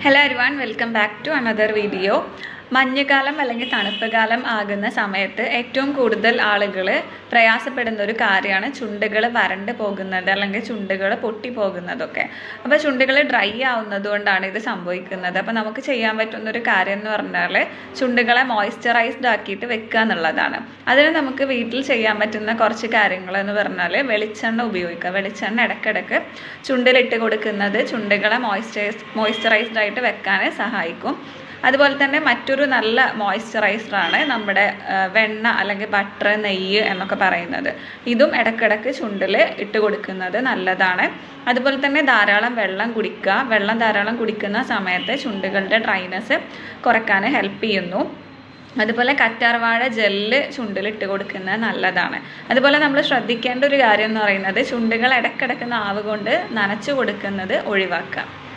Hello everyone welcome back to another video മഞ്ഞുകാലം അല്ലെങ്കിൽ തണുപ്പ് കാലം ആകുന്ന സമയത്ത് ഏറ്റവും കൂടുതൽ ആളുകൾ പ്രയാസപ്പെടുന്ന ഒരു കാര്യമാണ് ചുണ്ടുകൾ വരണ്ട് പോകുന്നത് അല്ലെങ്കിൽ ചുണ്ടുകൾ പൊട്ടി പോകുന്നതൊക്കെ. അപ്പോൾ ചുണ്ടുകൾ ഡ്രൈ ആവുന്നത് കൊണ്ടാണ് ഇത് സംഭവിക്കുന്നത്. അപ്പോൾ നമുക്ക് ചെയ്യാൻ പറ്റുന്ന ഒരു കാര്യം എന്ന് പറഞ്ഞാൽ ചുണ്ടുകളെ മോയ്സ്ചറൈസ്ഡ് ആക്കിയിട്ട് വെക്കുക എന്നുള്ളതാണ്. അതിന് നമുക്ക് വീട്ടിൽ ചെയ്യാൻ പറ്റുന്ന കുറച്ച് കാര്യങ്ങൾ എന്ന് പറഞ്ഞാൽ വെളിച്ചെണ്ണ ഉപയോഗിക്കുക. വെളിച്ചെണ്ണ ഇടയ്ക്കിടയ്ക്ക് ചുണ്ടിലിട്ട് കൊടുക്കുന്നത് ചുണ്ടുകളെ മോയ്സ്ചറൈസ് മോയ്സ്ചറൈസ്ഡ് ആയിട്ട് വെക്കാൻ സഹായിക്കും. അതുപോലെ തന്നെ മറ്റൊരു നല്ല മോയ്സ്ചറൈസറാണ് നമ്മുടെ വെണ്ണ അല്ലെങ്കിൽ ബട്ടർ നെയ്യ് എന്നൊക്കെ പറയുന്നത്. ഇതും ഇടക്കിടക്ക് ചുണ്ടിൽ ഇട്ട് കൊടുക്കുന്നത് നല്ലതാണ്. അതുപോലെ തന്നെ ധാരാളം വെള്ളം കുടിക്കുക. വെള്ളം ധാരാളം കുടിക്കുന്ന സമയത്ത് ചുണ്ടുകളുടെ ഡ്രൈനസ് കുറയ്ക്കാൻ ഹെൽപ്പ് ചെയ്യുന്നു. അതുപോലെ കറ്റാർവാഴ ജെല്ല് ചുണ്ടിലിട്ട് കൊടുക്കുന്നത് നല്ലതാണ്. അതുപോലെ നമ്മൾ ശ്രദ്ധിക്കേണ്ട ഒരു കാര്യം എന്ന് പറയുന്നത് ചുണ്ടുകൾ ഇടക്കിടക്ക് നാവ് കൊണ്ട് നനച്ചു കൊടുക്കുന്നത് ഒഴിവാക്കുക.